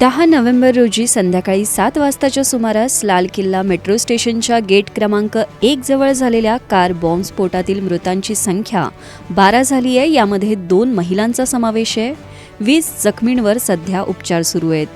दहा नोव्हेंबर रोजी संध्याकाळी सात वाजताच्या सुमारास लाल किल्ला मेट्रो स्टेशनच्या गेट क्रमांक एक जवळ झालेल्या कार बॉम्बस्फोटातील मृतांची संख्या बारा झाली आहे. यामध्ये दोन महिलांचा समावेश आहे. वीस जखमींवर सध्या उपचार सुरू आहेत.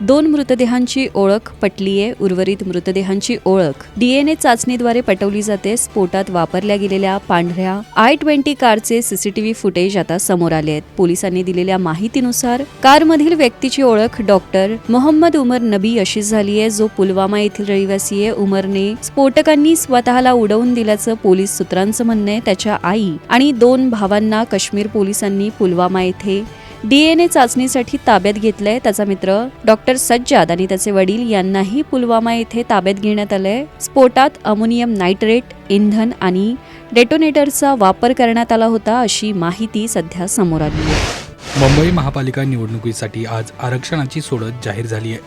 दोन मृतदेहांची ओळख पटली आहे उर्वरित मृतदेहांची ओळख डीएनए चाचणीद्वारे पटवली जाते स्फोटात वापरल्या गेलेल्या पांढऱ्या आय ट्वेंटी कारचे सीसीटीव्ही फुटेज आता समोर आले आहेत. पोलिसांनी दिलेल्या माहितीनुसार कारमधील व्यक्तीची ओळख डॉक्टर मोहम्मद उमर नबी अशी झाली आहे जो पुलवामा येथील रहिवासी आहे. उमरने स्फोटकांनी स्वतःला उडवून दिल्याचं पोलीस सूत्रांचं म्हणणं आहे. त्याच्या आई आणि दोन भावांना काश्मीर पोलिसांनी पुलवामा येथे डीएनए चाचणीसाठी ताब्यात घेतलंय त्याचा मित्र डॉक्टर सज्जाद आणि त्याचे वडील यांनाही पुलवामा येथे ताब्यात घेण्यात आलंय. स्फोटात अमोनियम नायट्रेट इंधन आणि डेटोनेटरचा वापर करण्यात आला होता अशी माहिती सध्या समोर आली आहे. मुंबई महापालिका निवडणुकीसाठी आज आरक्षणाची सोडत जाहीर झाली आहे.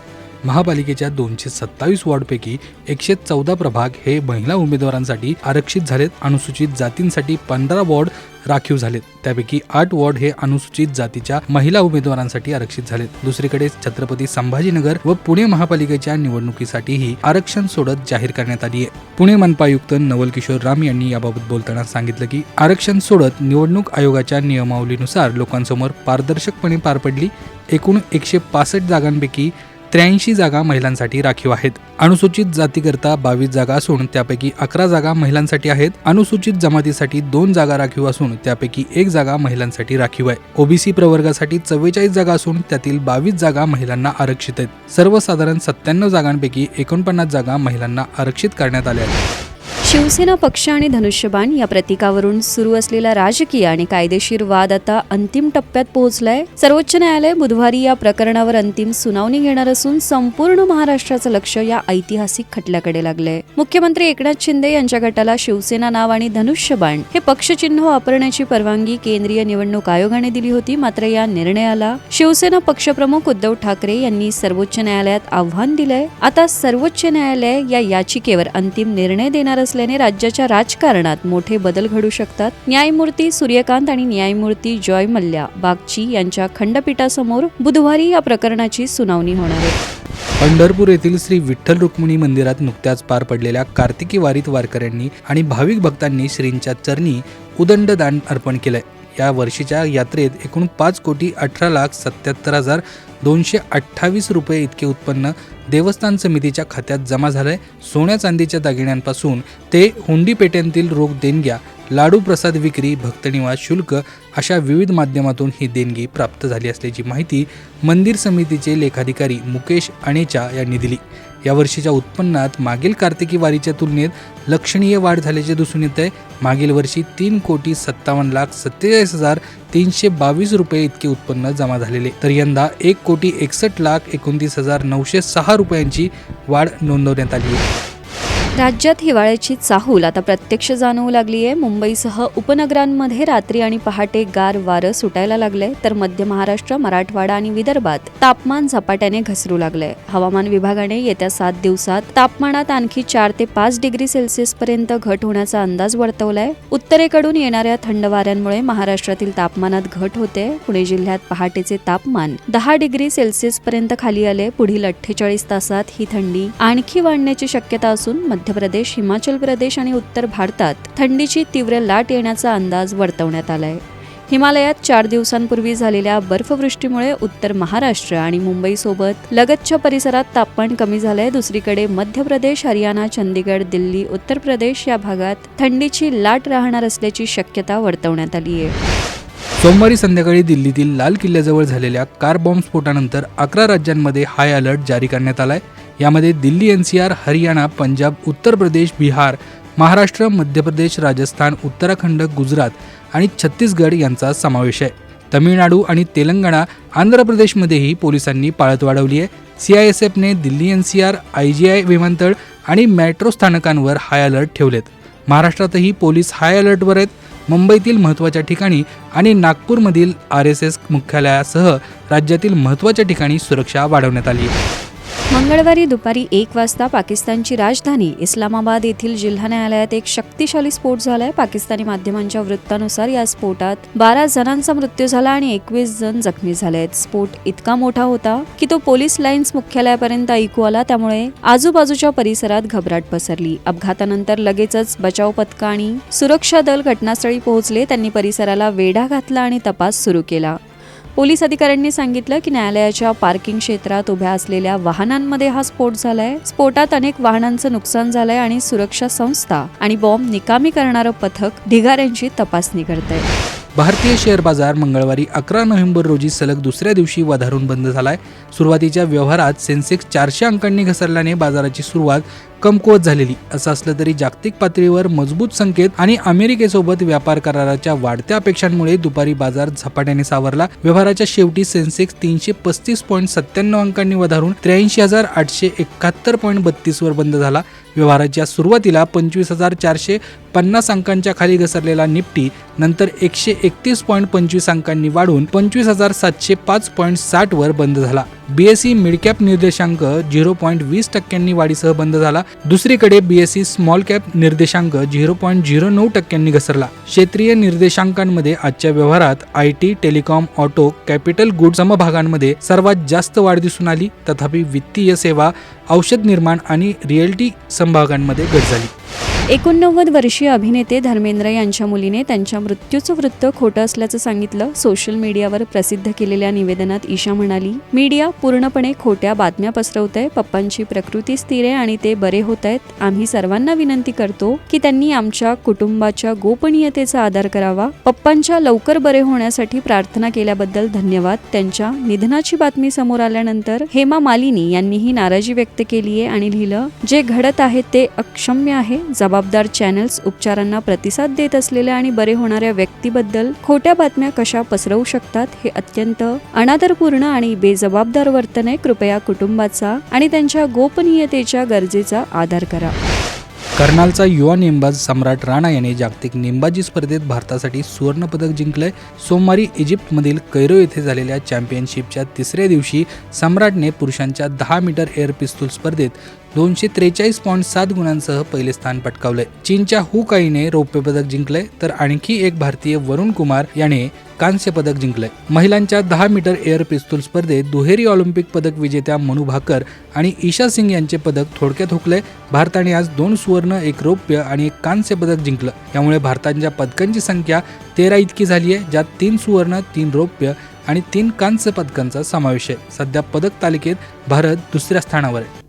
महापालिकेच्या दोनशे सत्तावीस वॉर्डपैकी एकशे चौदा प्रभाग हे महिला उमेदवारांसाठी आरक्षित झालेत. अनुसूचित जातींसाठी पंधरा वॉर्ड राखीव झालेत. त्यापैकी आठ वॉर्ड हे अनुसूचित जातीच्या महिला उमेदवारांसाठी आरक्षित झालेत. दुसरीकडे छत्रपती संभाजीनगर व पुणे महापालिकेच्या निवडणुकीसाठीही आरक्षण सोडत जाहीर करण्यात आली आहे. पुणे मनपायुक्त नवल किशोर राम यांनी याबाबत बोलताना सांगितलं की आरक्षण सोडत निवडणूक आयोगाच्या नियमावलीनुसार लोकांसमोर पारदर्शकपणे पार पडली. एकूण एकशे पासष्ट जागांपैकी त्र्याऐंशी जागा महिलांसाठी राखीव आहेत. अनुसूचित जातीकरता बावीस जागा असून त्यापैकी अकरा जागा महिलांसाठी आहेत. अनुसूचित जमातीसाठी दोन जागा राखीव असून त्यापैकी एक जागा महिलांसाठी राखीव आहे. ओबीसी प्रवर्गासाठी चव्वेचाळीस जागा असून त्यातील बावीस जागा महिलांना आरक्षित आहेत. सर्वसाधारण सत्त्याण्णव जागांपैकी एकोणपन्नास जागा महिलांना आरक्षित करण्यात आल्या आहेत. शिवसेना पक्ष आणि धनुष्यबाण या प्रतीकावरून सुरू असलेला राजकीय आणि कायदेशीर वाद आता अंतिम टप्प्यात पोहोचलाय. सर्वोच्च न्यायालय बुधवारी या प्रकरणावर अंतिम सुनावणी घेणार असून संपूर्ण महाराष्ट्राचं लक्ष या ऐतिहासिक खटल्याकडे लागलंय. मुख्यमंत्री एकनाथ शिंदे यांच्या गटाला शिवसेना नाव आणि धनुष्यबाण हे पक्षचिन्ह वापरण्याची परवानगी केंद्रीय निवडणूक आयोगाने दिली होती मात्र या निर्णयाला शिवसेना पक्षप्रमुख उद्धव ठाकरे यांनी सर्वोच्च न्यायालयात आव्हान दिलंय. आता सर्वोच्च न्यायालय या याचिकेवर अंतिम निर्णय देणार असल्याने राज्याच्या राजकारणात मोठे बदल घडू शकतात. न्यायमूर्ती सूर्यकांत आणि न्यायमूर्ती जॉय मल्ल्या बागची यांच्या खंडपीठासमोर बुधवारी या प्रकरणाची सुनावणी होणार आहे. पंढरपूर येथील श्री विठ्ठल रुक्मिणी मंदिरात नुकत्याच पार पडलेल्या कार्तिकी वारीत वारकऱ्यांनी आणि भाविक भक्तांनी श्रींच्या चरणी उदंड दान अर्पण केलंय. या वर्षीच्या यात्रेत एकूण पाच कोटी अठरा लाख सत्याहत्तर हजार दोनशे अठ्ठावीस रुपये इतके उत्पन्न देवस्थान समितीच्या खात्यात जमा झालंय. सोन्या चांदीच्या दागिन्यांपासून ते हुंडी पेट्यांतील रोख देणग्या लाडू प्रसाद विक्री भक्तनिवास शुल्क अशा विविध माध्यमातून ही देणगी प्राप्त झाली असल्याची माहिती मंदिर समितीचे लेखाधिकारी मुकेश अणेचा यांनी दिली. या वर्षीच्या उत्पन्नात मागील कार्तिकी वारीच्या तुलनेत लक्षणीय वाढ झाल्याचे दिसून येत आहे. मागील वर्षी तीन कोटी सत्तावन्न लाख सत्तेचाळीस हजार तीनशे बावीस रुपये इतके उत्पन्न जमा झालेले. तर यंदा एक कोटी एकसष्ट लाख एकोणतीस हजार नऊशे सहा रुपयांची वाढ नोंदवण्यात आली आहे. राज्यात हिवाळ्याची चाहूल आता प्रत्यक्ष जाणवू लागली आहे मुंबईसह उपनगरांमध्ये रात्री आणि पहाटे गार वारं सुटायला लागलंय. तर मध्य महाराष्ट्र मराठवाडा आणि विदर्भात तापमान झपाट्याने घसरू लागलंय. हवामान विभागाने येत्या सात दिवसात तापमानात आणखी चार ते पाच डिग्री सेल्सिअस पर्यंत घट होण्याचा अंदाज वर्तवलाय. उत्तरेकडून येणाऱ्या थंड वाऱ्यांमुळे महाराष्ट्रातील तापमानात घट होते. पुणे जिल्ह्यात पहाटेचे तापमान दहा डिग्री सेल्सिअस पर्यंत खाली आले. पुढील अठ्ठेचाळीस तासात ही थंडी आणखी वाढण्याची शक्यता असून मध्य प्रदेश हिमाचल प्रदेश आणि उत्तर भारतात थंडीची तीव्र लाट येण्याचा अंदाज वर्तवण्यात आलाय. हिमालयात चार दिवसांपूर्वी झालेल्या बर्फवृष्टीमुळे उत्तर महाराष्ट्र आणि मुंबईसोबत लगतच्या परिसरात तापमान कमी झालंय. दुसरीकडे मध्य प्रदेश हरियाणा चंदीगड दिल्ली उत्तर प्रदेश या भागात थंडीची लाट राहणार असल्याची शक्यता वर्तवण्यात आली आहे. सोमवारी संध्याकाळी दिल्लीतील लाल किल्ल्याजवळ झालेल्या कार बॉम्ब स्फोटानंतर अकरा राज्यांमध्ये हाय अलर्ट जारी करण्यात आलाय. यामध्ये दिल्ली एनसीआर हरियाणा पंजाब उत्तर प्रदेश बिहार महाराष्ट्र मध्य प्रदेश राजस्थान उत्तराखंड गुजरात आणि छत्तीसगड यांचा समावेश आहे. तमिळनाडू आणि तेलंगणा आंध्र प्रदेशमध्येही पोलिसांनी पाळत वाढवली आहे. C I S एफने Delhi N C R I G I विमानतळ आणि मेट्रो स्थानकांवर हाय अलर्ट ठेवलेत. महाराष्ट्रातही पोलीस हाय अलर्टवर आहेत. मुंबईतील महत्त्वाच्या ठिकाणी आणि नागपूरमधील आर एस एस मुख्यालयासह राज्यातील महत्त्वाच्या ठिकाणी सुरक्षा वाढवण्यात आली आहे. मंगळवारी दुपारी एक वाजता पाकिस्तानची राजधानी इस्लामाबाद येथील जिल्हा न्यायालयात एक शक्तिशाली स्फोट झालाय. पाकिस्तानी माध्यमांच्या वृत्तानुसार या स्फोटात बारा जणांचा मृत्यू झाला आणि एकवीस जण जखमी झाले आहेत स्फोट इतका मोठा होता की तो पोलीस लाईन्स मुख्यालयापर्यंत ऐकू आला त्यामुळे आजूबाजूच्या परिसरात घबराट पसरली. अपघातानंतर लगेचच बचाव पथक आणि सुरक्षा दल घटनास्थळी पोहोचले. त्यांनी परिसराला वेढा घातला आणि तपास सुरू केला. पोलीस अधिकाऱ्यांनी सांगितलं की न्यायालयाच्या पार्किंग क्षेत्रात उभ्या असलेल्या वाहनांमध्ये हा स्फोट झालाय. स्फोटात अनेक वाहनांचं नुकसान झालंय आणि सुरक्षा संस्था आणि बॉम्ब निकामी करणारं पथक ढिगाऱ्यांची तपासणी करत आहे भारतीय शेअर बाजार मंगळवारी अकरा नोव्हेंबर रोजी सलग दुसऱ्या दिवशी वधारून बंद झालाय. सुरुवातीच्या व्यवहारात सेन्सेक्स चारशे अंकांनी घसरल्याने बाजाराची सुरुवात कमकुवत झालेली. असं असलं तरी जागतिक पातळीवर मजबूत संकेत आणि अमेरिकेसोबत व्यापार कराराच्या वाढत्या अपेक्षांमुळे दुपारी बाजार झपाट्याने सावरला. व्यवहाराच्या शेवटी सेन्सेक्स तीनशे पस्तीस पॉईंट सत्त्याण्णव अंकांनी वधारून त्र्याऐंशी हजार आठशे एकाहत्तर पॉईंट बत्तीसवर बंद झाला. व्यवहाराच्या सुरुवातीला पंचवीस हजार चारशे पन्नास अंकांच्या खाली घसरलेला निफ्टी नंतर एकशे एकतीस पॉईंट पंचवीस अंकांनी वाढून पंचवीस हजार सातशे पाच पॉईंट साठ वर बंद झाला. बीएसई मिडकॅप निर्देशांक झिरो पॉईंट वीस टक्क्यांनी वाढीसह बंद झाला. दुसरीकडे बीएसई स्मॉल कॅप निर्देशांक झिरो पॉईंट झिरो नऊ टक्क्यांनी घसरला. क्षेत्रीय निर्देशांकांमध्ये आजच्या व्यवहारात I T telecom auto capital good समभागांमध्ये सर्वात जास्त वाढ दिसून आली. तथापि वित्तीय सेवा औषध निर्माण आणि रिअल्टी समभागांमध्ये घट झाली. एकोणनव्वद वर्षीय अभिनेते धर्मेंद्र यांच्या मुलीने त्यांच्या मृत्यूचं वृत्त खोटं असल्याचं सांगितलं. सोशल मीडियावर प्रसिद्ध केलेल्या निवेदनात ईशा म्हणाली मीडिया पूर्णपणे खोट्या बातम्या पसरवत आहे पप्पांची प्रकृती स्थिर आहे आणि ते बरे होत आहेत आम्ही सर्वांना विनंती करतो की त्यांनी आमच्या कुटुंबाच्या गोपनीयतेचा आदर करावा. पप्पांच्या लवकर बरे होण्यासाठी प्रार्थना केल्याबद्दल धन्यवाद. त्यांच्या निधनाची बातमी समोर आल्यानंतर हेमा मालिनी यांनीही नाराजी व्यक्त केली आहे आणि लिहिलं जे घडत आहे ते अक्षम्य आहे जबाब जबाबदार चॅनल्स उपचारांना प्रतिसाद देत असलेल्या आणि बरे होणाऱ्या व्यक्तीबद्दल खोट्या बातम्या कशा पसरवू शकतात हे अत्यंत अनादरपूर्ण आणि बेजबाबदार वर्तन आहे. कृपया कुटुंबाचा आणि त्यांच्या गोपनीयतेच्या गरजेचा आधार करा. कर्नालचा युवा नेमबाज सम्राट राणा याने जागतिक नेमबाजी स्पर्धेत भारतासाठी सुवर्णपदक जिंकलंय. सोमवारी इजिप्तमधील कैरो येथे झालेल्या चॅम्पियनशिपच्या तिसऱ्या दिवशी सम्राटने पुरुषांच्या दहा मीटर एअर पिस्तूल स्पर्धेत दोनशे त्रेचाळीस पॉईंट सात गुणांसह पहिले स्थान पटकावले चीनच्या हु काईने रौप्य पदक जिंकले तर आणखी एक भारतीय वरुण कुमार याने कांस्य पदक जिंकले महिलांच्या दहा मीटर एअर पिस्तूल स्पर्धेत दुहेरी ऑलिम्पिक पदक विजेत्या मनु भाकर आणि ईशा सिंग यांचे पदक थोडक्यात हुकले भारताने आज दोन सुवर्ण एक रौप्य आणि एक कांस्य पदक जिंकलं. यामुळे भारताच्या पदकांची संख्या तेरा इतकी झाली आहे ज्यात तीन सुवर्ण तीन रौप्य आणि तीन कांस्य पदकांचा समावेश आहे. सध्या पदक तालिकेत भारत दुसऱ्या स्थानावर आहे.